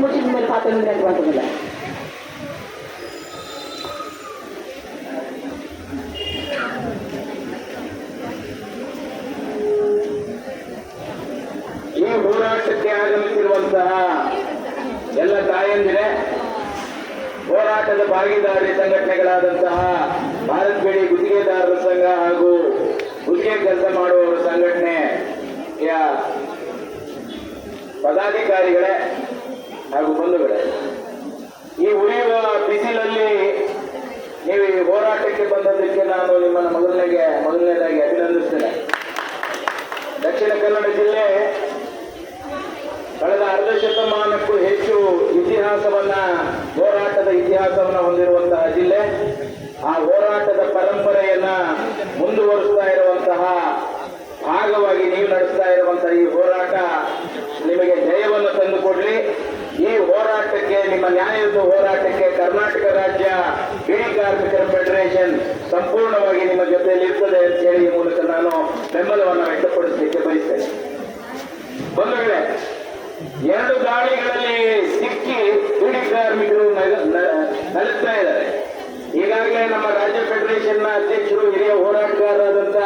ಮುಚ್ಚಿದ ಮೇಲೆ ಪಾತ್ರ ಮಾತಾಡೋದಿಲ್ಲ ಈ ಹೋರಾಟಕ್ಕೆ ಆಗಮಿಸಿರುವಂತಹ ಎಲ್ಲ ತಾಯಂದಿರೆ, ಹೋರಾಟದ ಭಾಗಿದಾರಿ ಸಂಘಟನೆಗಳಾದಂತಹ ಭಾರತ್ ಬೆಳಿ ಗುತ್ತಿಗೆದಾರರ ಸಂಘ ಹಾಗೂ ಗುತ್ತಿಗೆ ಕೆಲಸ ಮಾಡುವವರ ಸಂಘಟನೆಯ ಪದಾಧಿಕಾರಿಗಳೇ ಹಾಗೂ ಬಂಧುಗಳೇ ಈ ಉರಿಯುವ ಬಿಸಿಲಲ್ಲಿ ನೀವು ಈ ಹೋರಾಟಕ್ಕೆ ಬಂದದ್ದಕ್ಕೆ ನಾನು ನಿಮ್ಮನ್ನು ಮೊದಲನೆಗೆ ಮೊದಲನೇದಾಗಿ ಅಭಿನಂದಿಸ್ತೇನೆ ದಕ್ಷಿಣ ಕನ್ನಡ ಜಿಲ್ಲೆ ಕಳೆದ ಅರ್ಧ ಶತಮಾನಕ್ಕೂ ಹೆಚ್ಚು ಇತಿಹಾಸವನ್ನ ಹೋರಾಟದ ಇತಿಹಾಸವನ್ನ ಹೊಂದಿರುವಂತಹ ಜಿಲ್ಲೆ ಆ ಹೋರಾಟದ ಪರಂಪರೆಯನ್ನ ಮುಂದುವರಿಸ್ತಾ ಇರುವಂತಹ ಭಾಗವಾಗಿ ನೀವು ನಡೆಸ್ತಾ ಇರುವಂತಹ ಈ ಹೋರಾಟ ನಿಮಗೆ ಜಯವನ್ನು ತಂದುಕೊಡ್ಲಿ ಈ ಹೋರಾಟಕ್ಕೆ ನಿಮ್ಮ ನ್ಯಾಯಯುತ ಹೋರಾಟಕ್ಕೆ ಕರ್ನಾಟಕ ರಾಜ್ಯ ಬಿಡಿ ಕಾರ್ಮಿಕರ ಫೆಡರೇಷನ್ ಸಂಪೂರ್ಣವಾಗಿ ನಿಮ್ಮ ಜೊತೆಯಲ್ಲಿ ಇರ್ತದೆ ಅಂತ ಹೇಳಿ ಈ ಮೂಲಕ ನಾನು ಬೆಂಬಲವನ್ನು ವ್ಯಕ್ತಪಡಿಸಲಿಕ್ಕೆ ಬಯಸ್ತೇನೆ. ಬಂಧುಗಳೇ, ಎರಡು ದಾಳಿಗಳಲ್ಲಿ ಸಿಕ್ಕಿ ಬಿಡಿ ಕಾರ್ಮಿಕರು ನಗ- ನ- ಇದ್ದಾರೆ. ಈಗಾಗಲೇ ನಮ್ಮ ರಾಜ್ಯ ಫೆಡರೇಷನ್ನ ಅಧ್ಯಕ್ಷರು ಹಿರಿಯ ಹೋರಾಟಗಾರರಾದಂತ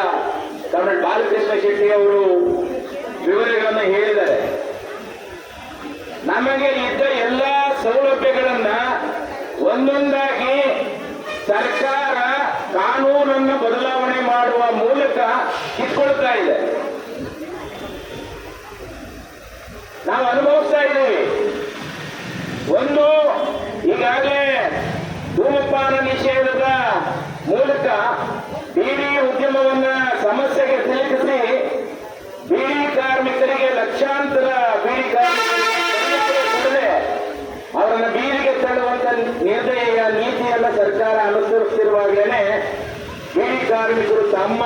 ಕರ್ನಲ್ ಬಾಲಕೃಷ್ಣ ಶೆಟ್ಟಿ ಅವರು ವಿವರಗಳನ್ನು ಹೇಳಿದ್ದಾರೆ. ನಮಗೆ ಇದ್ದ ಎಲ್ಲ ಒಂದೊಂದಾಗಿ ಸರ್ಕಾರ ಕಾನೂನನ್ನು ಬದಲಾವಣೆ ಮಾಡುವ ಮೂಲಕ ಕಿತ್ಕೊಳ್ತಾ ಇದೆ. ನಾವು ಅನುಭವಿಸ್ತಾ ಇದ್ದೀವಿ. ಒಂದು ಈಗಾಗಲೇ ಧೂಮಪಾನ ನಿಷೇಧದ ಮೂಲಕ ಬೀಡಿ ಉದ್ಯಮವನ್ನ ಸಮಸ್ಯೆಗೆ ಸಿಲುಕಿಸಿ ಬೀಡಿ ಕಾರ್ಮಿಕರಿಗೆ ಲಕ್ಷಾಂತರ ನಿರ್ದಯ ನೀತಿಯನ್ನ ಸರ್ಕಾರ ಅನುಸರಿಸುತ್ತಿರುವಾಗಲೇ ಕೂಲಿ ಕಾರ್ಮಿಕರು ತಮ್ಮ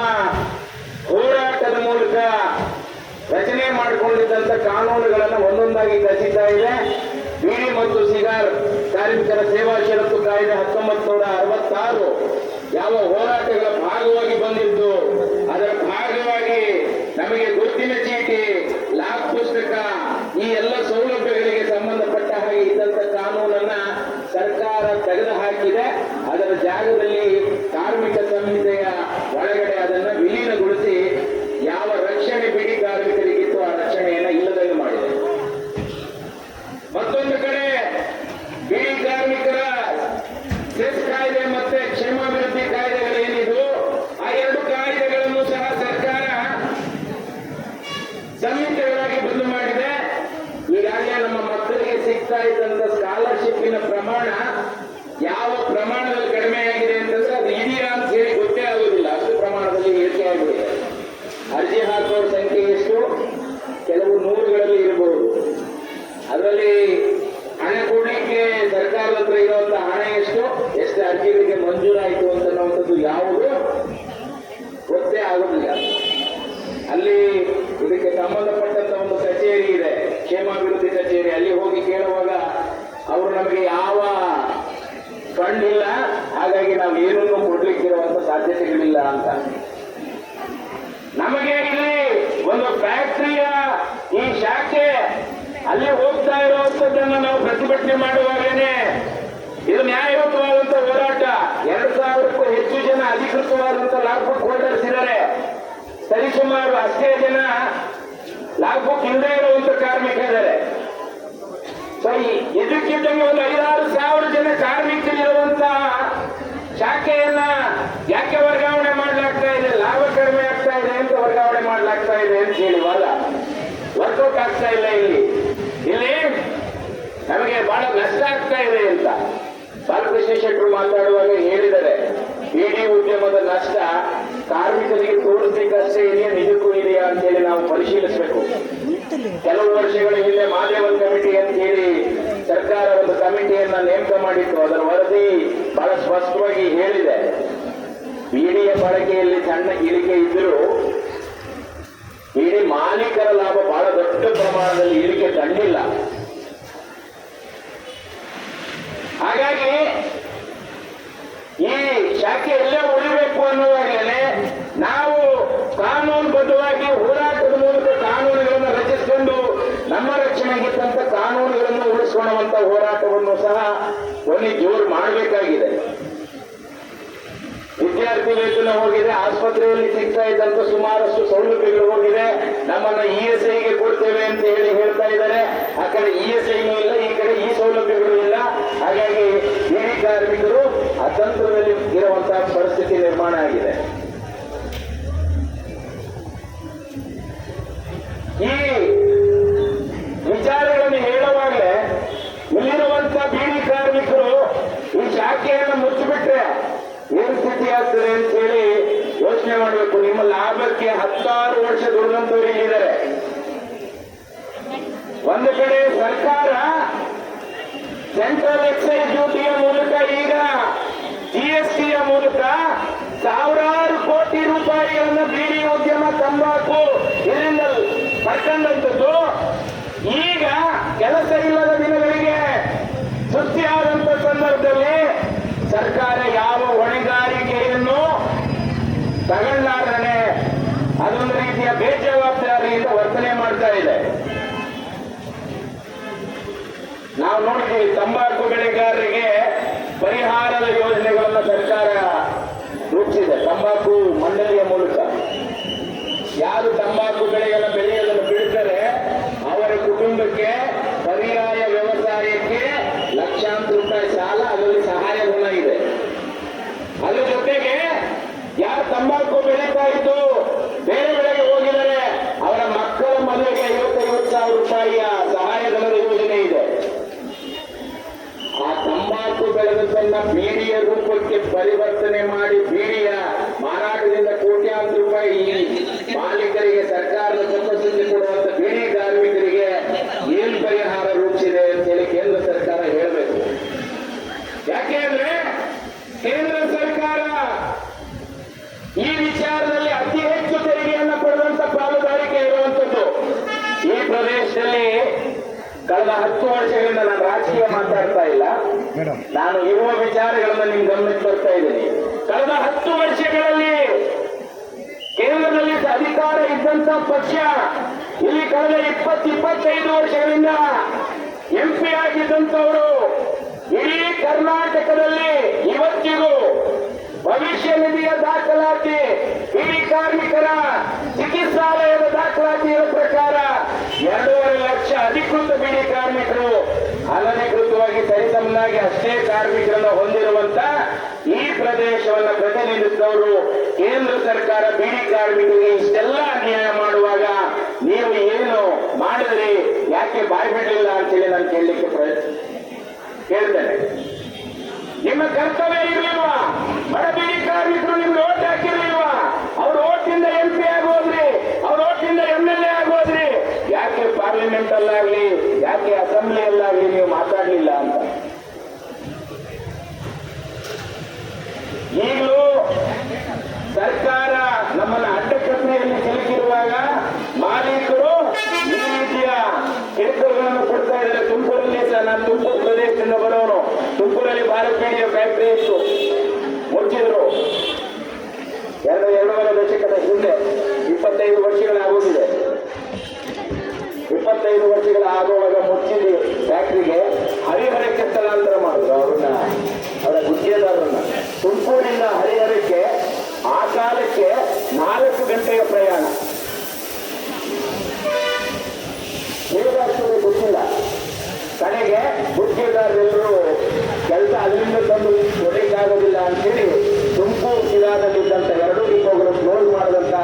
ಹೋರಾಟದ ಮೂಲಕ ರಚನೆ ಮಾಡಿಕೊಂಡಿದ್ದಂತ ಕಾನೂನುಗಳನ್ನು ಒಂದೊಂದಾಗಿ ಕಸಿತಾ ಇದೆ. ಬೀಡಿ ಮತ್ತು ಸಿಗಾರ್ ಕಾರ್ಮಿಕರ ಸೇವಾ ಷರತ್ತು ಕಾಯ್ದೆ ಹತ್ತೊಂಬತ್ತು ನೂರ ಅರವತ್ತಾರು ಯಾವ ಹೋರಾಟಗಳ ಭಾಗವಾಗಿ ಬಂದಿದ್ದು, ಅದರ ಭಾಗವಾಗಿ ನಮಗೆ ಗುರುತಿನ ಚೀಟಿ, ಲಾಭ ಪುಸ್ತಕ ಈ ಎಲ್ಲ ಸೌಲಭ್ಯಗಳಿಗೆ ಸಂಬಂಧಪಟ್ಟ ಹಾಗೆ ಇದ್ದಂತ ಕಾನೂನನ್ನ ಸರ್ಕಾರ ತೆಗೆದು ಹಾಕಿದೆ ಅದರ ಜಾಗದಲ್ಲಿ ಕಾರ್ಮಿಕ ಸಂಹಿತೆಯ ಒಳಗಡೆ ಅದನ್ನ ವಿಲೀನಗೊಳಿಸಿ ಯಾವ ರಕ್ಷಣೆ ಬಿಡಿ ಕಾರ್ಮಿಕರಿಗಿತ್ತು ಆ ರಕ್ಷಣೆಯನ್ನ ಇಲ್ಲದಂಗೆ ಮಾಡಿದೆ ಮತ್ತೊಂದು ಕಡೆ ಬಿಡಿ ಕಾರ್ಮಿಕರ ಸೆಸ್ ಕಾಯ್ದೆ ಮತ್ತೆ ಕ್ಷೇಮಾಭಿವೃದ್ಧಿ ಕಾಯ್ದೆಗಳೇನಿದು ಆ ಎರಡು ಕಾಯ್ದೆಗಳನ್ನು ಸಹ ಸರ್ಕಾರ ಸಂಹಿತೆಗಳಾಗಿ ಬಂದು ಮಾಡಿದೆ ಈಗಾಗಲೇ ನಮ್ಮ ಮಕ್ಕಳಿಗೆ ಸಿಗ್ತಾ ಇದ್ದಂತ ಸ್ಕಾಲರ್ಶಿಪ್ಪಿನ ಪ್ರಮಾಣ ಯಾವ ಪ್ರಮಾಣದಲ್ಲಿ ಕಡಿಮೆ ಆಗಿದೆ ಅಂತಂದ್ರೆ ಅದು ಇದೆಯಾ ಅಂತ ಹೇಳಿ ಗೊತ್ತೇ ಆಗೋದಿಲ್ಲ. ಅಷ್ಟು ಪ್ರಮಾಣದಲ್ಲಿ ಏರಿಕೆ ಆಗಿದೆ. ಅರ್ಜಿ ಹಾಕುವ ಸಂಖ್ಯೆ ಎಷ್ಟು? ಕೆಲವು ನೂರುಗಳಲ್ಲಿ ಇರಬಹುದು ಅದರಲ್ಲಿ ಹಣ ಕೊಡ್ಲಿಕ್ಕೆ ಸರ್ಕಾರದ ಹತ್ರ ಇರುವಂತ ಹಣ ಎಷ್ಟು? ಎಷ್ಟು ಅರ್ಜಿಗಳಿಗೆ ಮಂಜೂರಾಯಿತು ಅಂತನ್ನುವಂಥದ್ದು ಯಾವುದು ಗೊತ್ತೇ ಆಗೋದಿಲ್ಲ. ಅಲ್ಲಿ ಇದಕ್ಕೆ ಸಂಬಂಧಪಟ್ಟಂತ ಒಂದು ಕಚೇರಿ ಇದೆ. ಕ್ಷೇಮಾಭಿವೃದ್ಧಿ ಕಚೇರಿ. ಅಲ್ಲಿ ಹೋಗಿ ಕೇಳುವಾಗ ಅವರು ನಮಗೆ ಯಾವ ಫಂಡ್ ಇಲ್ಲ. ಹಾಗಾಗಿ ನಾವು ಏನನ್ನು ಕೊಡ್ಲಿಕ್ಕಿರುವಂತ ಸಾಧ್ಯತೆಗಳಿಲ್ಲ ಅಂತ. ನಮಗೆ ಇಲ್ಲಿ ಒಂದು ಫ್ಯಾಕ್ಟರಿಯ ಈ ಶಾಖೆ ಅಲ್ಲಿ ಹೋಗ್ತಾ ಇರುವಂತದ್ದನ್ನು ನಾವು ಪ್ರತಿಭಟನೆ ಮಾಡುವಾಗೇನೆ. ಇದು ನ್ಯಾಯಯುತವಾದಂತ ಹೋರಾಟ. ಎರಡು ಸಾವಿರಕ್ಕೂ ಹೆಚ್ಚು ಜನ ಅಧಿಕೃತವಾದಂತ ಲಾಗ್ಬುಕ್ ಹೋಲ್ಡರ್ಸ್ ಇದ್ದಾರೆ. ಸರಿಸುಮಾರು ಅಷ್ಟೇ ಜನ ಲಾಗ್ಬುಕ್ ಇಲ್ಲದೆ ಇರುವಂತ ಕಾರ್ಮಿಕ ಇದ್ದಾರೆ ಸೊ ಇದಕ್ಕಿದ್ದಂಗೆ ಒಂದು ಐದಾರು ಸಾವಿರ ಜನ ಕಾರ್ಮಿಕರಿರುವಂತ ಶಾಖೆಯನ್ನ ಯಾಕೆ ವರ್ಗಾವಣೆ ಮಾಡಲಾಗ್ತಾ ಇದೆ ಲಾಭ ಕಡಿಮೆ ಆಗ್ತಾ ಇದೆ ಅಂತ ವರ್ಗಾವಣೆ ಮಾಡಲಾಗ್ತಾ ಇದೆ ಅಂತ ಹೇಳಿ ವಾದ ವರ್ಕೌಟ್ ಆಗ್ತಾ ಇಲ್ಲ ಇಲ್ಲಿ. ಇಲ್ಲಿ ನಮಗೆ ಬಹಳ ನಷ್ಟ ಆಗ್ತಾ ಇದೆ ಅಂತ. ಬಾಲಕೃಷ್ಣ ಶೆಟ್ಟರು ಮಾತಾಡುವಾಗ ಹೇಳಿದರೆ ಇಡೀ ಉದ್ಯಮದ ನಷ್ಟ ಕಾರ್ಮಿಕರಿಗೆ ತೋರಿಸಲಿಕ್ಕಷ್ಟೇ ಇದೆಯಾ, ನಿಜಕ್ಕೂ ಇದೆಯಾ ಅಂತ ಹೇಳಿ ನಾವು ಪರಿಶೀಲಿಸಬೇಕು. ಕೆಲವು ವರ್ಷಗಳ ಹಿಂದೆ ಮಾದೇವನ್ ಕಮಿಟಿ ಅಂತ ಹೇಳಿ ಸರ್ಕಾರ ಒಂದು ಕಮಿಟಿಯನ್ನ ನೇಮಕ ಮಾಡಿತ್ತು. ಅದರ ವರದಿ ಬಹಳ ಸ್ಪಷ್ಟವಾಗಿ ಹೇಳಿದೆ. ಬೀಡಿಯ ಬಳಕೆಯಲ್ಲಿ ಸಣ್ಣ ಇಳಿಕೆ ಇದ್ದರೂ ಬೀಡಿ ಮಾಲೀಕರ ಲಾಭ ಬಹಳ ದೊಡ್ಡ ಪ್ರಮಾಣದಲ್ಲಿ ಇಳಿಕೆ ಕಂಡಿಲ್ಲ ಹಾಗಾಗಿ ಈ ಶಾಖೆ ಎಲ್ಲೇ ಉಳಿಬೇಕು ಅನ್ನುವಾಗಲೇ ನಾವು ಕಾನೂನುಬದ್ಧವಾಗಿ ಹೋರಾಟದ ಮೂಲಕ ಕಾನೂನುಗಳನ್ನು ರಚಿಸಿಕೊಂಡು ನಮ್ಮ ರಕ್ಷಣೆಗಿದ್ದಂತ ಕಾನೂನುಗಳನ್ನು ಉಳಿಸ್ಕೊಂಡು ಅನ್ನುವಂತ ಹೋರಾಟವನ್ನು ಸಹ ಒಂದು ಜೋರು ಮಾಡಬೇಕಾಗಿದೆ. ವೇತನ ಹೋಗಿದೆ, ಆಸ್ಪತ್ರೆಯಲ್ಲಿ ಸಿಗ್ತಾ ಇದ್ದಂತ ಸುಮಾರಷ್ಟು ಸೌಲಭ್ಯಗಳು ಹೋಗಿದೆ. ನಮ್ಮನ್ನ ಇ ಎಸ್ ಐಗೆ ಕೊಡ್ತೇವೆ ಅಂತ ಹೇಳಿ ಹೇಳ್ತಾ ಇದ್ದಾರೆ. ಆ ಕಡೆ ಇ ಎಸ್ ಐನೂ ಇಲ್ಲ, ಈ ಕಡೆ ಈ ಸೌಲಭ್ಯಗಳು ಇಲ್ಲ. ಹಾಗಾಗಿ ಹಿರಿ ಕಾರ್ಮಿಕರು ಅತಂತ್ರದಲ್ಲಿ ಇರುವಂತಹ ಪರಿಸ್ಥಿತಿ ನಿರ್ಮಾಣ ಆಗಿದೆ. ಈ ವಿಚಾರಗಳನ್ನು ಹೇಳುವಾಗಲೇ ಇಲ್ಲಿರುವಂತ ಬೀಡಿ ಕಾರ್ಮಿಕರು ಈ ಶಾಖೆಯನ್ನು ಮುಚ್ಚಿಬಿಟ್ರೆ ಏನ್ ಸ್ಥಿತಿ ಆಗ್ತದೆ ಅಂತ ಹೇಳಿ ಯೋಚನೆ ಮಾಡಬೇಕು. ನಿಮ್ಮ ಲಾಭಕ್ಕೆ ಹತ್ತಾರು ವರ್ಷ ದುಡಿದಂತವರಿದ್ದಾರೆ ಒಂದು ಕಡೆ ಸರ್ಕಾರ ಸೆಂಟ್ರಲ್ ಎಕ್ಸೈಸ್ ಡ್ಯೂಟಿಯ ಮೂಲಕ ಈಗ ಜಿಎಸ್ಟಿಯ ಮೂಲಕ ಸಾವಿರಾರು ಕೋಟಿ ರೂಪಾಯಿಗಳನ್ನು ಬೀಡಿ ಉದ್ಯಮ ತಂಬಾಕು ಇದರಿಂದ ಪಡ್ಕೊಂಡಂಥದ್ದು ಈಗ ಕೆಲಸ ಇಲ್ಲದ ದಿನಗಳಿಗೆ ಸೃಷ್ಟಿಯಾದಂತ ಸಂದರ್ಭದಲ್ಲಿ ಸರ್ಕಾರ ಯಾವ ಹೊಣೆಗಾರಿಕೆಯನ್ನು ತಗೊಳ್ಳಾರನೆ ಅದೊಂದು ರೀತಿಯ ಬೇಜವಾಬ್ದಾರಿಯಿಂದ ವರ್ತನೆ ಮಾಡ್ತಾ ಇದೆ. ನಾವು ನೋಡ್ತೀವಿ ತಂಬಾಕು ಬೆಳೆಗಾರರಿಗೆ ಪರಿಹಾರದ ಯೋಜನೆಗಳನ್ನು ಸರ್ಕಾರ ರೂಪಿಸಿದೆ. ತಂಬಾಕು ಮಂಡಳಿಯ ಮೂಲಕ. ಯಾರು ತಂಬಾಕು ಬೆಳೆಯನ್ನು ಬೆಳೆಯಲು ಬೀಳ್ತಾರೆ ಅವರ ಕುಟುಂಬಕ್ಕೆ ಪರ್ಯಾಯ ವ್ಯವಸಾಯಕ್ಕೆ ಲಕ್ಷಾಂತರ ರೂಪಾಯಿ ಸಾಲ ಅದರಲ್ಲಿ ಸಹಾಯಧನ ಇದೆ ಅದ್ರ ಜೊತೆಗೆ ಯಾರು ತಂಬಾಕು ಬೆಳೀತಾ ಇದ್ದು ಬೇರೆ ಬೆಳೆಗೆ ಹೋಗಿದ್ದಾರೆ ಅವರ ಮಕ್ಕಳ ಮದುವೆಗೆ ಐವತ್ತೈವತ್ತು ಸಾವಿರ ರೂಪಾಯಿಯ ಸಹಾಯಧನದ ಯೋಜನೆ ಇದೆ ಆ ತಂಬಾಕು ಬೆಳೆದನ್ನ ಬೀಡಿಯ ರೂಪಕ್ಕೆ ಪರಿವರ್ತನೆ ಮಾಡಿ ಬೀಡಿಯ ಮಾರಾಟದಿಂದ ಕೋಟ್ಯಾಂತರ ರೂಪಾಯಿ ಈ ಮಾಲೀಕರಿಗೆ ಸರ್ಕಾರದ ತಪಸ್ಸಿಗೆ ಕೊಡುವಂತ ಬೀಡಿ ಕಾರ್ಮಿಕರಿಗೆ ಏನ್ ಪರಿಹಾರ ರೂಪಿಸಿದೆ ಅಂತ ಹೇಳಿ ಕೇಂದ್ರ ಸರ್ಕಾರ ಹೇಳಬೇಕು ಯಾಕೆಂದ್ರೆ ಕೇಂದ್ರ ಸರ್ಕಾರ ಈ ವಿಚಾರದಲ್ಲಿ ಅತಿ ಹೆಚ್ಚು ತೆರಿಗೆಯನ್ನು ಕೊಡುವಂತ ಪಾಲುದಾರಿಕೆ ಇರುವಂತದ್ದು. ಈ ಪ್ರದೇಶದಲ್ಲಿ ಕಳೆದ ಹತ್ತು ವರ್ಷಗಳಿಂದ ನಾನು ರಾಜಕೀಯ ಮಾತಾಡ್ತಾ ಇಲ್ಲ. ನಾನು ಇರುವ ವಿಚಾರಗಳನ್ನ ನಿಮ್ ಗಮನಕ್ಕೆ ಬರ್ತಾ ಇದ್ದೀನಿ. ಕಳೆದ ಹತ್ತು ವರ್ಷಗಳಲ್ಲಿ ಕೇಂದ್ರದಲ್ಲಿ ಅಧಿಕಾರ ಇದ್ದಂತ ಪಕ್ಷ ಇಲ್ಲಿ ಕಳೆದ ಇಪ್ಪತ್ತು ಇಪ್ಪತ್ತೈದು ವರ್ಷಗಳಿಂದ ಎಂಪಿ ಪಿ ಆಗಿದ್ದಂಥವರು ಇಡೀ ಕರ್ನಾಟಕದಲ್ಲಿ ಇವತ್ತಿಗೂ ಭವಿಷ್ಯ ನಿಧಿಯ ದಾಖಲಾತಿ ಈ ಕಾರ್ಮಿಕರ ಚಿಕಿತ್ಸಾಲಯದ ದಾಖಲಾತಿಯ ಪ್ರಕಾರ ಎರಡೂವರೆ ಲಕ್ಷ ಅಧಿಕೃತ ಬಿಡಿ ಕಾರ್ಮಿಕರು ಅನಧಿಕೃತವಾಗಿ ಸರಿಸಮನಾಗಿ ಅಷ್ಟೇ ಕಾರ್ಮಿಕರನ್ನು ಹೊಂದಿರುವಂತ ಈ ಪ್ರದೇಶವನ್ನು ಪ್ರತಿನಿಧಿಸಿದವರು ಕೇಂದ್ರ ಸರ್ಕಾರ ಬಿಡಿ ಕಾರ್ಮಿಕರಿಗೆ ಇಷ್ಟೆಲ್ಲ ಅನ್ಯಾಯ ಮಾಡುವಾಗ ನೀವು ಏನು ಮಾಡಿದ್ರಿ, ಯಾಕೆ ಬಾಯ್ಬಿಡಲಿಲ್ಲ ಅಂತೇಳಿ ನಾನು ಕೇಳಲಿಕ್ಕೆ ಪ್ರಯತ್ನ ಕೇಳ್ತೇನೆ. ನಿಮ್ಮ ಕರ್ತವ್ಯ ಇರಲಿಲ್ವಾ? ಬಡಬಿಡಿ ಕಾರ್ಮಿಕರು ನಿಮ್ಗೆ ಓಟ್ ಹಾಕಿರ್ಲಿಲ್ವಾ? ಅವ್ರ ಓಟಿಂದ ಎಂ ಪಿ ಆಗೋದ್ರಿ, ಅವ್ರ ಓಟಿಂದ ಎಂ ಎಲ್ ಎ ಆಗೋದ್ರಿ. ಯಾಕೆ ಪಾರ್ಲಿಮೆಂಟ್ ಅಲ್ಲಾಗ್ಲಿ, ಯಾಕೆ ಅಸೆಂಬ್ಲಿಯಲ್ಲಾಗ್ಲಿ ನೀವು ಮಾತಾಡ್ಲಿಲ್ಲ ಅಂತ ಈಗಲೂ ಸರ್ಕಾರ ನಮ್ಮನ್ನ ಅಡ್ಡಕಟ್ಟೆಯಲ್ಲಿ ಸಿಲುಕಿರುವಾಗ ಮಾಲೀಕರು ಈ ರೀತಿಯ ಕಿರುಕುಳಗಳನ್ನು ಕೊಡ್ತಾ ಇದ್ದಾರೆ ತುಮಕೂರಲ್ಲಿ ಸಹ ನಾನು ತುಮಕೂರು ಪ್ರದೇಶದಿಂದ ಬರೋನು ತುಮಕೂರಲ್ಲಿ ಭಾರತ್ ಮೀಡಿಯಾ ಫ್ಯಾಕ್ಟರಿ ಇತ್ತು ಮುಚ್ಚಿದ್ರು ಎರಡು ಎರಡೂವರೆ ದಶಕದ ಹಿಂದೆ ಇಪ್ಪತ್ತೈದು ವರ್ಷಗಳಾಗೋಗಿದೆ ಇಪ್ಪತ್ತೈದು ವರ್ಷಗಳ ಆಗುವಾಗ ಮುಚ್ಚಿದ ಫ್ಯಾಕ್ಟ್ರಿಗೆ ಹರಿಹರಕ್ಕೆ ಸ್ಥಳಾಂತರ ಮಾಡಿದ್ರು ಅವ್ರನ್ನ, ಅವರ ಗುತ್ತಿಗೆದಾರರನ್ನ. ತುಮಕೂರಿಂದ ಹರಿಹರಕ್ಕೆ ಆ ಕಾಲಕ್ಕೆ ನಾಲ್ಕು ಗಂಟೆಯ ಪ್ರಯಾಣ. ಹೇಗಾಗ್ತದೆ ಗೊತ್ತಿಲ್ಲ. ಕಡೆಗೆ ಗುತ್ತಿಗೆದಾರರೆಲ್ಲರೂ ಕೆಲಸ, ಅದರಿಂದ ತಂದು ಕೊಡಲಿಕ್ಕಾಗೋದಿಲ್ಲ ಅಂತೇಳಿ ತುಮಕೂರು ಜಿಲ್ಲಾದಲ್ಲಿದ್ದಂಥ ಎರಡು ಡಿಪೋಗಳು ಕ್ಲೋಸ್ ಮಾಡಿದಂಥ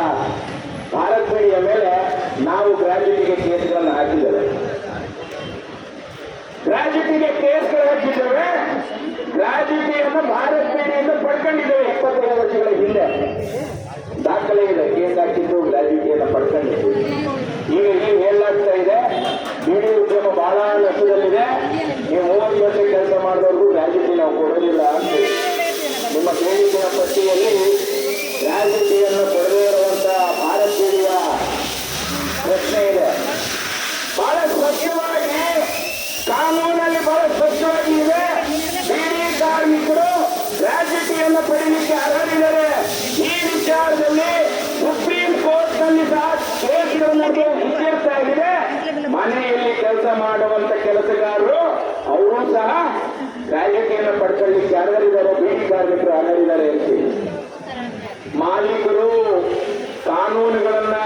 ಭಾರತ್ ಮೀಡಿಯಾ ಮೇಲೆ ನಾವು ಗ್ರಾಜ್ಯುಟಿಗೆ ಕೇಸ್ಗಳನ್ನು ಹಾಕಿದ್ದೇವೆ ಗ್ರಾಜ್ಯುಟಿಗೆ ಕೇಸ್ಗಳು ಹಾಕಿದ್ದೇವೆ ಗ್ರಾಜ್ಯುಟಿಯನ್ನು ಭಾರತ್ ಮೀಡಿಯಿಂದ ಪಡ್ಕೊಂಡಿದ್ದೇವೆ ಇಪ್ಪತ್ತೈದು ವರ್ಷಗಳ ಹಿಂದೆ ದಾಖಲೆ ಇದೆ ಕೇಸ್ ಹಾಕಿದ್ದು ಗ್ರಾಜ್ಯುಟಿಯನ್ನು ಪಡ್ಕೊಂಡಿದ್ದು ಈಗ ಇಲ್ಲಿ ಹೇಳಲಾಗ್ತಾ ಇದೆ ಬಿಡಿ ಉದ್ಯಮ ಬಹಳ ನಷ್ಟದಲ್ಲಿದೆ ನೀವು ಮೂವತ್ತು ವರ್ಷ ಕೆಲಸ ಮಾಡಿದವ್ರಿಗೂ ಗ್ರಾಜ್ಯುಟಿ ನಾವು ಕೊಡೋದಿಲ್ಲ ಅಂತ ನಿಮ್ಮ ಬೇಡಿಕೆಯ ಪಟ್ಟಿಯಲ್ಲಿ ಗ್ರಾಜ್ಯುಟಿಯನ್ನು ಕೊಡದೇ ಇರುವಂತ ಭಾರತ್ ಬೀಡಿಯ ಪ್ರಶ್ನೆ ಇದೆ ಬಹಳ ಸ್ವಚ್ಛವಾಗಿ ಕಾನೂನಲ್ಲಿ ಬಹಳ ಸ್ವಚ್ಛವಾಗಿ ಇದೆ ಬೀಡಿ ಕಾರ್ಮಿಕರು ಗ್ರಾಜ್ಯುಟಿಯನ್ನು ಪಡೆಯಲಿಕ್ಕೆ ಅರ್ಹರಿದ್ದಾರೆ ಈ ವಿಚಾರದಲ್ಲಿ ಸುಪ್ರೀಂ ಕೋರ್ಟ್ನಲ್ಲಿ ಸಹ ಕೇಸ್ಗಳನ್ನು ಇಟ್ಟಿರ್ತಾ ಇದೆ ಮನೆಯಲ್ಲಿ ಕೆಲಸ ಮಾಡುವಂತ ಕೆಲಸಗಾರರು, ಅವರು ಸಹ ರಾಜಕೀಯನ ಪಡ್ಕೊಳ್ಳಿಕ್ಕೆ ಅರ್ಹರಿದ್ದಾರೆ. ಬೀಡಿ ಕಾರ್ಮಿಕರು ಅರ್ಹರಿದ್ದಾರೆ ಅಂತೀವಿ ಮಾಲೀಕರು ಕಾನೂನುಗಳನ್ನ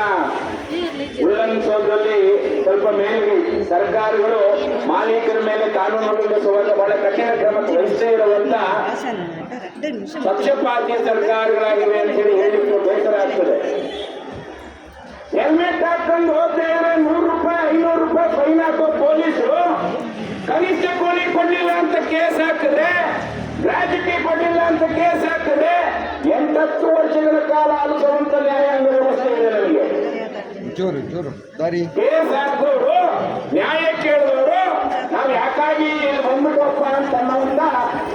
ಉಲ್ಲಂಘಿಸೋದ್ರಲ್ಲಿ ಸ್ವಲ್ಪ ಮೇಲೆ ಸರ್ಕಾರಗಳು ಮಾಲೀಕರ ಮೇಲೆ ಕಾನೂನು ಉಲ್ಲಂಘಿಸುವಾಗ ಬಹಳ ಕಠಿಣ ಕ್ರಮ ವಹಿಸದೇ ಇರುವಂತ ಪಕ್ಷಪಾತಿ ಸರ್ಕಾರಗಳಾಗಿವೆ ಅಂತ ಹೇಳಿ ಹೇಳಿಕೊಂಡು ಬೇಸರ ಆಗ್ತದೆ ಹೆಲ್ಮೆಟ್ ಹಾಕೊಂಡು ಹೋದ್ರೆ ನೂರು ರೂಪಾಯಿ, ಐನೂರು ರೂಪಾಯಿ ಫೈನ್ ಹಾಕೋ ಪೊಲೀಸರು ಕನಿಷ್ಠ ಕೂಲಿ ಕೊಡ್ಲಿಲ್ಲ ಅಂತ ಕೇಸ್ ಹಾಕಿದ್ರೆ ಗ್ರಾಜ್ಯುಟಿ ಕೊಡ್ಲಿಲ್ಲ ಅಂತ ಕೇಸ್ ಹಾಕಿದ್ರೆ ಎಂಟತ್ತು ವರ್ಷಗಳ ಕಾಲ ಅನುಭವಂತ ನ್ಯಾಯಾಂಗ ಜೋರು ಚೂರು ದಾರಿ. ನ್ಯಾಯ ಕೇಳಿದವರು ನಾವು ಯಾಕಾಗಿ ಬಂದ್ಬಿಟ್ಟಪ್ಪ ಅಂತ ಅನ್ನುವಂತ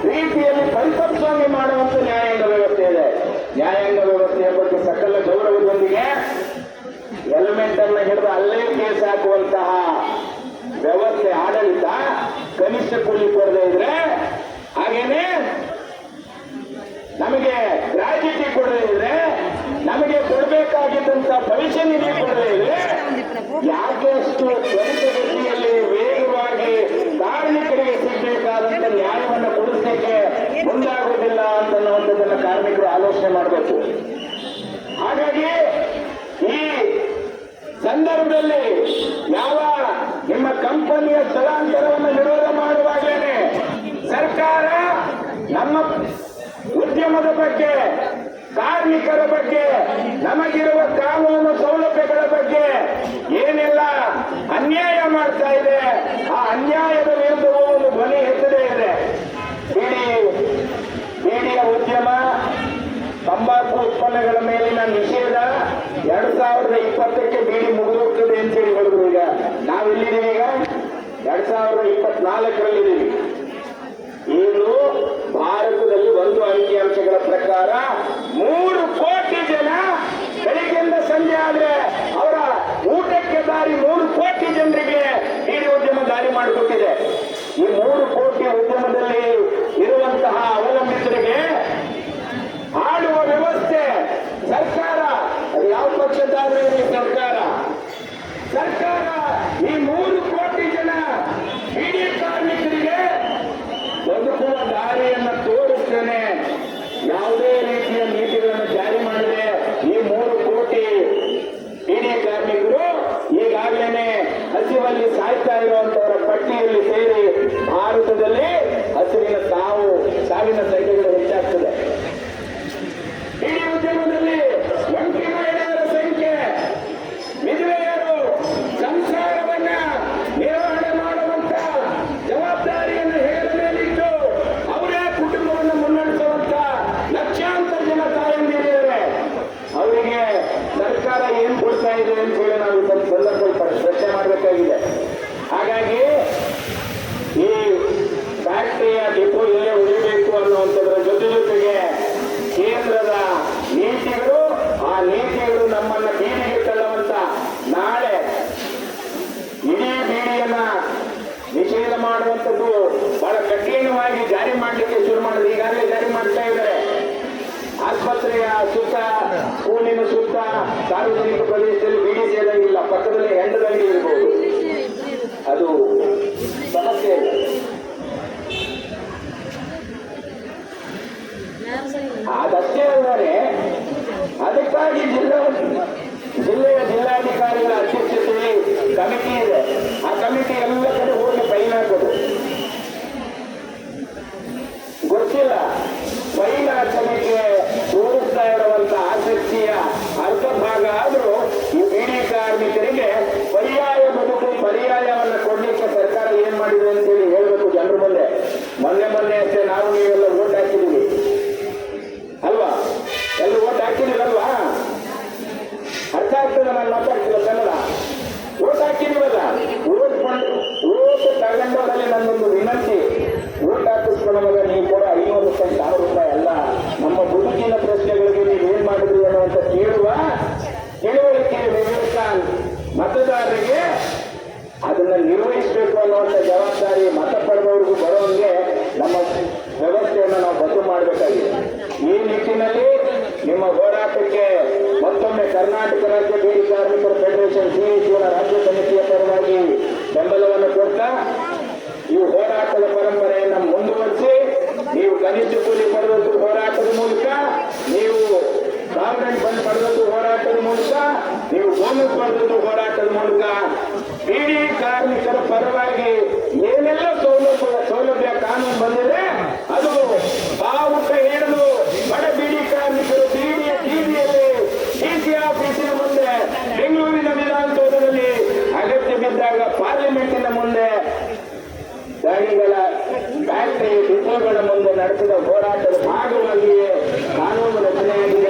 ರೀತಿಯಲ್ಲಿ ಪರಿತಪ್ಸಂಗೆ ಮಾಡುವಂತ ನ್ಯಾಯಾಂಗ ವ್ಯವಸ್ಥೆ ಇದೆ. ನ್ಯಾಯಾಂಗ ವ್ಯವಸ್ಥೆಯ ಬಗ್ಗೆ ಸಕಲ ಗೌರವದೊಂದಿಗೆ ಹೆಲ್ಮೆಟ್ ಅನ್ನ ಹಿಡಿದು ಅಲ್ಲೇ ಕೇಸ್ ಹಾಕುವಂತಹ ವ್ಯವಸ್ಥೆ ಆಡಳಿತ ಕನಿಷ್ಠ ಕೂಲಿ ಕೊಡದೇ ಇದ್ರೆ ಹಾಗೇನೆ ನಮಗೆ ಗ್ರಾಜ್ಯುಟಿ ಕೊಡದೇ ಇದ್ರೆ ನಮಗೆ ಕೊಡಬೇಕಾಗಿದ್ದಂತ ಭವಿಷ್ಯ ನಿಧಿ ಯಾಕೆಷ್ಟು ಅಷ್ಟು ತ್ವರಿತಗತಿಯಲ್ಲಿ ವೇಗವಾಗಿ ಕಾರ್ಮಿಕರಿಗೆ ಸಿಗಬೇಕಾದಂತ ನ್ಯಾಯವನ್ನು ಕೊಡಿಸಲಿಕ್ಕೆ ಮುಂದಾಗುವುದಿಲ್ಲ ಅಂತನ್ನುವಂಥದ್ದನ್ನು ಕಾರ್ಮಿಕರು ಆಲೋಚನೆ ಮಾಡಬೇಕು. ಹಾಗಾಗಿ ಈ ಸಂದರ್ಭದಲ್ಲಿ ಯಾವ ನಿಮ್ಮ ಕಂಪನಿಯ ಸ್ಥಳಾಂತರವನ್ನು ವಿರೋಧ ಮಾಡುವಾಗಲೇ ಸರ್ಕಾರ ನಮ್ಮ ಉದ್ಯಮದ ಬಗ್ಗೆ ಕಾರ್ಮಿಕರ ಬಗ್ಗೆ, ನಮಗಿರುವ ಕಾನೂನು ಸೌಲಭ್ಯಗಳ ಬಗ್ಗೆ ಏನೆಲ್ಲ ಅನ್ಯಾಯ ಮಾಡ್ತಾ ಇದೆ, ಆ ಅನ್ಯಾಯದ ವಿರುದ್ಧ ಒಂದು ಧ್ವನಿ ಎತ್ತದೇ ಇದೆ. ಇಡೀ ಬೀಡಿಯ ಉದ್ಯಮ, ತಂಬಾಕು ಉತ್ಪನ್ನಗಳ ಮೇಲಿನ ನಿಷೇಧ ಎರಡು ಸಾವಿರದ ಇಪ್ಪತ್ತಕ್ಕೆ ಬೀಡಿ ಮುಗಿದೋಗ್ತದೆ ಅಂತ ಹೇಳಿ ಹೇಳಿದ್ರು ಈಗ. ನಾವೆಲ್ಲಿದ್ದೀವಿ ಈಗ? ಎರಡ್ ಸಾವಿರದ ಇಪ್ಪತ್ನಾಲ್ಕರಲ್ಲಿದ್ದೀವಿ. ಇನ್ನು ಭಾರತದಲ್ಲಿ ಒಂದು ಅಂಕಿಅಂಶಗಳ ಪ್ರಕಾರ ಮೂರು ಕೋಟಿ ಜನ ಬೆಳಿಗ್ಗೆಯಿಂದ ಸಂಜೆ ಆದ್ರೆ ಅವರ ಊಟಕ್ಕೆ ದಾರಿ ಮೂರು ಕೋಟಿ ಜನರಿಗೆ ಬೀಡಿ ಉದ್ಯಮ ದಾರಿ ಮಾಡಿಕೊಟ್ಟಿದೆ ಈ ಮೂರು ಕೋಟಿ ಉದ್ಯಮದಲ್ಲಿ ಇರುವಂತಹ ಅವಲಂಬಿತರಿಗೆ ಆಡುವ ವ್ಯವಸ್ಥೆ ಸರ್ಕಾರ ಅದು ಯಾವ ಪಕ್ಷದಾದ್ರೂ ಇರಲಿ ಸರ್ಕಾರ ಸರ್ಕಾರ ಈ ಮೂರು ಕೋಟಿ ಜನ ಬೀಡಿ ಕಾರ್ಮಿಕರಿಗೆ ಬದುಕುವ ದಾರಿಯನ್ನು ತೋರಿಸ್ತೇನೆ ಯಾವುದೇ ರೀತಿಯ ನೀತಿಗಳನ್ನು ಜಾರಿ ಮಾಡದೆ ಈ ಮೂರು ಕೋಟಿ ಬೀಡಿ ಕಾರ್ಮಿಕರು ಈಗಾಗಲೇ ಹಸಿವಲ್ಲಿ ಸಾಯ್ತಾ ಇರುವಂತವರ ಪಟ್ಟಿಯಲ್ಲಿ ಸೇರಿ ಭಾರತದಲ್ಲಿ ಹಸಿವಿನ ಸಾವು ಸಾವಿನ ಸಂಖ್ಯೆಗಳು ಹೆಚ್ಚಾಗ್ತದೆ ಇಡೀ ಉದ್ಯಮದಲ್ಲಿ ಒಂಟಿ ಮಹಿಳೆಯರ ಸಂಖ್ಯೆ ವಿಧವೆಯರು ಸಂಸಾರವನ್ನ ನಿರ್ವಹಣೆ ಮಾಡುವಂತ ಜವಾಬ್ದಾರಿಯನ್ನು ಹೆಗಲ ಮೇಲಿಟ್ಟು ಅವರೇ ಕುಟುಂಬವನ್ನು ಮುನ್ನಡೆಸುವಂತ ಲಕ್ಷಾಂತರ ಜನ ತಾಯಂದಿರಿದ್ದಾರೆ ಅವರಿಗೆ ಸರ್ಕಾರ ಏನ್ ಕೊಡ್ತಾ ಇದೆ ಅಂತ ಹೇಳಿ ನಾವು ಈ ಸ್ವಲ್ಪ ಪ್ರಶ್ನೆ ಮಾಡಬೇಕಾಗಿದೆ ಹಾಗಾಗಿ ಈ ಫ್ಯಾಕ್ಟರಿಯ ಡಿಪೋ ಇಲ್ಲೇ ಉಳಿಬೇಕು ಅನ್ನುವಂಥದ್ರ ಜೊತೆ ಜೊತೆಗೆ ಕೇಂದ್ರದ ನೀತಿಗಳು ಆ ನೀತಿಗಳು ನಮ್ಮನ್ನ ಬೀದಿಗೆ ತಳ್ಳುವಂತ ನಾಳೆ ಇಡೀ ಬೀಡಿಯನ್ನ ನಿಷೇಧ ಮಾಡುವಂಥದ್ದು ಬಹಳ ಕಠಿಣವಾಗಿ ಜಾರಿ ಮಾಡಲಿಕ್ಕೆ ಶುರು ಮಾಡಿದ್ರೆ ಈಗಾಗಲೇ ಜಾರಿ ಮಾಡ್ತಾ ಇದ್ದಾರೆ ಆಸ್ಪತ್ರೆಯ ಸುತ್ತ, ಊರಿನ ಸುತ್ತ, ಸಾರ್ವಜನಿಕ ಪ್ರದೇಶದಲ್ಲಿ ಬೀಡಿ ಸೇರಂಗಿಲ್ಲ ಪಕ್ಕದಲ್ಲಿ ಹೆಂಡದಲ್ಲಿ ಇರಬಹುದು ಅದು ಸಮಸ್ಯೆ ಅದಷ್ಟೇ ಅಲ್ಲದೆ ಅದಕ್ಕಾಗಿ ಜಿಲ್ಲಾ ಜಿಲ್ಲೆಯ ಜಿಲ್ಲಾಧಿಕಾರಿಗಳ ಅಧ್ಯಕ್ಷತೆಯಲ್ಲಿ ಕಮಿಟಿ ಇದೆ. ಆ ಕಮಿಟಿ ಎಲ್ಲ ಕಡೆ ಹೋಗಿ ಫೈನ್ ಹಾಕೋದು ಗೊತ್ತಿಲ್ಲ ಫೈನ್ ಹಾಕಲಿಕ್ಕೆ ತೋರಿಸ್ತಾ ಇರುವಂತ ಆಸಕ್ತಿಯ ಅರ್ಧ ಭಾಗ ಆದರೂ ಈ ಬೀಡಿ ಕಾರ್ಮಿಕರಿಗೆ ಪರ್ಯಾಯ ಬದುಕು ಪರ್ಯಾಯವನ್ನು ಕೊಡ್ಲಿಕ್ಕೆ ಸರ್ಕಾರ ಏನ್ ಮಾಡಿದೆ ಅಂತ ಹೇಳಿ ಹೇಳ್ಬೇಕು ಜನರ ಮುಂದೆ ಮೊನ್ನೆ ಮೊನ್ನೆ ಅಷ್ಟೇ ನಾವು ನೀವೆಲ್ಲ ಓಟ್ ಹಾಕಿದೀವಿ ಅಲ್ವಾ ಎಲ್ಲರೂ ಓಟ್ ಹಾಕಿದಿರಲ್ವಾ ಅರ್ಥ ಆಗ್ತದೆ ನಾನು ಮಾತಾಡ್ತಿಲ್ಲ ಕನ್ನಡ ಓಟ್ ಹಾಕಿದೀವಲ್ಲ ಓಟ್ ಮಾಡಿ ಓಟ್ ತಗೊಂಡವರಲ್ಲಿ ನನ್ನೊಂದು ವಿನಂತಿ ಓಟ್ ಹಾಕಿಸ್ಕೊಳ್ಳುವಾಗ ನೀವು ಕೂಡ ಐನೂರು ರೂಪಾಯಿ ಸಾವಿರ ರೂಪಾಯಿ ಅಲ್ಲ ನಮ್ಮ ಬದುಕಿನ ಪ್ರಶ್ನೆಗಳಿಗೆ ನೀವು ಏನ್ ಮಾಡಿದ್ರಿ ಅನ್ನುವಂತ ಕೇಳುವ ತಿಳುವಳಿಕೆ ವಿವೇಕ ಮತದಾರರಿಗೆ ಅದನ್ನ ನಿರ್ವಹಿಸಬೇಕು ಅನ್ನುವಂಥ ಜವಾಬ್ದಾರಿ ಮತ ಪಡೆದವರಿಗೂ ಬರುವಂಗೆ ನಮ್ಮ ವ್ಯವಸ್ಥೆಯನ್ನು ನಾವು ಬದಲು ಮಾಡಬೇಕಾಗಿದೆ ಈ ನಿಟ್ಟಿನಲ್ಲಿ ನಿಮ್ಮ ಹೋರಾಟಕ್ಕೆ ಮತ್ತೊಮ್ಮೆ ಕರ್ನಾಟಕ ರಾಜ್ಯ ಬೀಡಿ ಕಾರ್ಮಿಕರ ಫೆಡರೇಷನ್ ಸಿಇಸಿನ ರಾಜ್ಯ ಸಮಿತಿಯ ಪರವಾಗಿ ಬೆಂಬಲವನ್ನು ಕೊಡ್ತಾ ಈ ಹೋರಾಟದ ಪರಂಪರೆ ಸ್ವಾತಂತ್ರ್ಯ ಹೋರಾಟದ ಮೂಲಕ, ನೀವು ಬೋನಸ್ ಪಡೆದದ್ದು ಹೋರಾಟದ ಮೂಲಕ. ಬಿಡಿ ಕಾರ್ಮಿಕರ ಪರವಾಗಿ ಏನೆಲ್ಲ ಸೌಲಭ್ಯ ಸೌಲಭ್ಯ ಕಾನೂನು ಬಂದಿದೆ, ಅದು ಬಾವುಟ ಹಿಡಿದು ಬಡ ಬಿಡಿ ಕಾರ್ಮಿಕರು ಬೀಡಿಯ ಬೀದಿಯಲ್ಲಿ ಡಿಸಿ ಆಫೀಸಿನ ಮುಂದೆ, ಬೆಂಗಳೂರಿನ ವಿಧಾನಸೌಧದಲ್ಲಿ ಅಗತ್ಯ ಬಿದ್ದಾಗ ಪಾರ್ಲಿಮೆಂಟಿನ ಮುಂದೆ ಗಾಡಿಗಳ ಫ್ಯಾಕ್ಟರಿ ಡಿಪೋಗಳ ಮುಂದೆ ನಡೆಸಿದ ಹೋರಾಟದ ಭಾಗವಾಗಿಯೇ ಕಾನೂನು ರಚನೆಯಾಗಿದೆ.